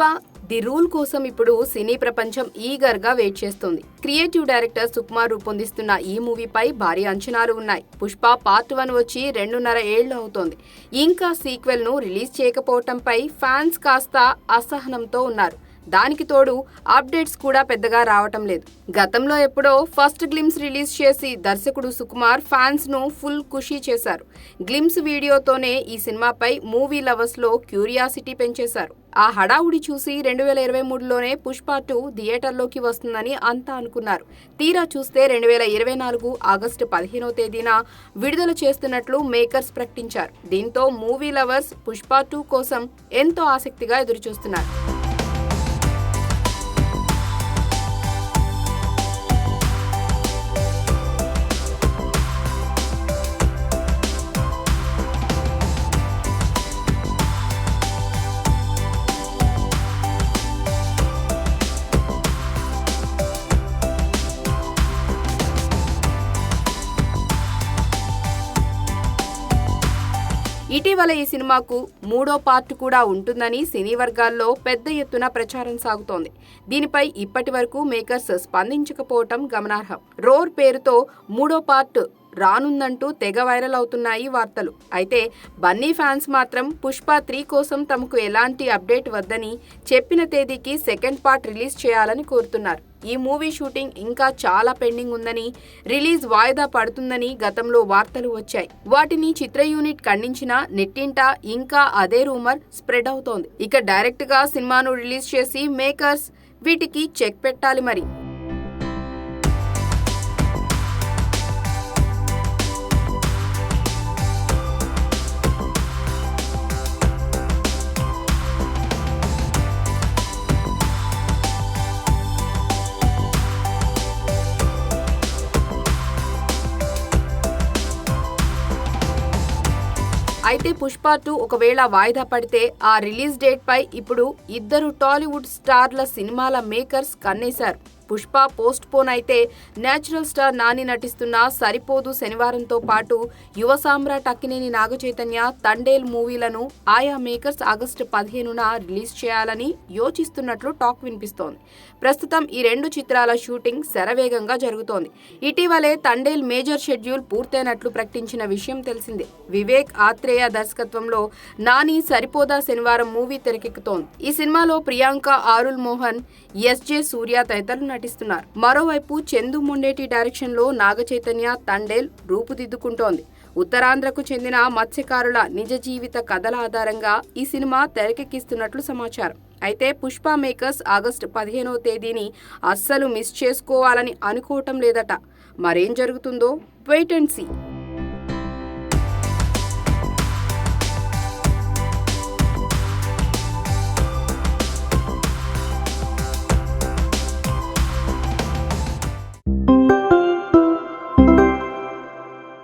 Pushpa the rule కోసం ఇప్పుడు సినీ ప్రపంచం ఈగర్గా వెయిట్ చేస్తోంది. క్రియేటివ్ డైరెక్టర్ సుకుమార్ రూపొందిస్తున్న ఈ మూవీపై భారీ అంచనాలు ఉన్నాయి. పుష్ప పార్ట్ వన్ వచ్చి రెండున్నర ఏళ్ళు అవుతోంది. ఇంకా సీక్వెల్ను రిలీజ్ చేయకపోవటంపై ఫ్యాన్స్ కాస్త అసహనంతో ఉన్నారు. దానికి తోడు అప్డేట్స్ కూడా పెద్దగా రావటం లేదు. గతంలో ఎప్పుడో ఫస్ట్ గ్లిమ్స్ రిలీజ్ చేసి దర్శకుడు సుకుమార్ ఫ్యాన్స్ను ఫుల్ ఖుషీ చేశారు. గ్లిమ్స్ వీడియోతోనే ఈ సినిమాపై మూవీ లవర్స్లో క్యూరియాసిటీ పెంచేశారు. ఆ హడావుడి చూసి రెండు వేల ఇరవై మూడులోనే పుష్ప టూ థియేటర్లోకి వస్తుందని అంతా అనుకున్నారు. తీరా చూస్తే రెండు వేల ఇరవై నాలుగు ఆగస్టు పదిహేనో తేదీన విడుదల చేస్తున్నట్లు మేకర్స్ ప్రకటించారు. దీంతో మూవీ లవర్స్ పుష్ప టూ కోసం ఎంతో ఆసక్తిగా ఎదురుచూస్తున్నారు. ఇటీవల ఈ సినిమాకు మూడో పార్ట్ కూడా ఉంటుందని సినీ వర్గాల్లో పెద్ద ఎత్తున ప్రచారం సాగుతోంది. దీనిపై ఇప్పటి వరకు మేకర్స్ స్పందించకపోవటం గమనార్హం. రోర్ పేరుతో మూడో పార్ట్ రానుందంటూ తెగ వైరల్ అవుతున్నాయి వార్తలు. అయితే బన్నీ ఫ్యాన్స్ మాత్రం పుష్ప త్రీ కోసం తమకు ఎలాంటి అప్డేట్ వద్దని చెప్పిన తేదీకి సెకండ్ పార్ట్ రిలీజ్ చేయాలని కోరుతున్నారు. ఈ మూవీ షూటింగ్ ఇంకా చాలా పెండింగ్ ఉందని రిలీజ్ వాయిదా పడుతుందని గతంలో వార్తలు వచ్చాయి. వాటిని చిత్ర యూనిట్ ఖండించిన నెట్టింట ఇంకా అదే రూమర్ స్ప్రెడ్ అవుతోంది. ఇక డైరెక్ట్గా సినిమాను రిలీజ్ చేసి మేకర్స్ వీటికి చెక్ పెట్టాలి మరి. అయితే పుష్ప టూ ఒకవేళ వాయిదా పడితే ఆ రిలీజ్ డేట్ పై ఇప్పుడు ఇద్దరు టాలీవుడ్ స్టార్ల సినిమాల మేకర్స్ కన్నేశారు. పుష్ప పోస్ట్ పోన్ అయితే నేచురల్ స్టార్ నాని నటిస్తున్న సరిపోదు శనివారంతో పాటు యువ సామ్రాట్ అక్కినేని నాగచైతన్య తండేల్ మూవీలను ఆయా మేకర్స్ ఆగస్టు పదిహేనున రిలీజ్ చేయాలని యోచిస్తున్నట్లు టాక్ వినిపిస్తోంది. ప్రస్తుతం ఈ రెండు చిత్రాల షూటింగ్ శరవేగంగా జరుగుతోంది. ఇటీవలే తండేల్ మేజర్ షెడ్యూల్ పూర్తయినట్లు ప్రకటించిన విషయం తెలిసిందే. వివేక్ ఆత్రేయ దర్శకత్వంలో నాని సరిపోదా శనివారం మూవీ తెరకెక్కుతోంది. ఈ సినిమాలో ప్రియాంక ఆరుల్ మోహన్ ఎస్జే సూర్య తదితరులు నటిస్తున్నారు మరోవైపు చందు ముండేటి డైరెక్షన్లో నాగ చైతన్య తండేల్ రూపుదిద్దుకుంటోంది. ఉత్తరాంధ్రకు చెందిన మత్స్యకారుల నిజ జీవిత కథల ఆధారంగా ఈ సినిమా తెరకెక్కిస్తున్నట్లు సమాచారం. అయితే పుష్ప మేకర్స్ ఆగస్టు పదిహేనవ తేదీని అస్సలు మిస్ చేసుకోవాలని అనుకోవటం లేదట. మరేం జరుగుతుందో వెయిట్ అండ్ సీ.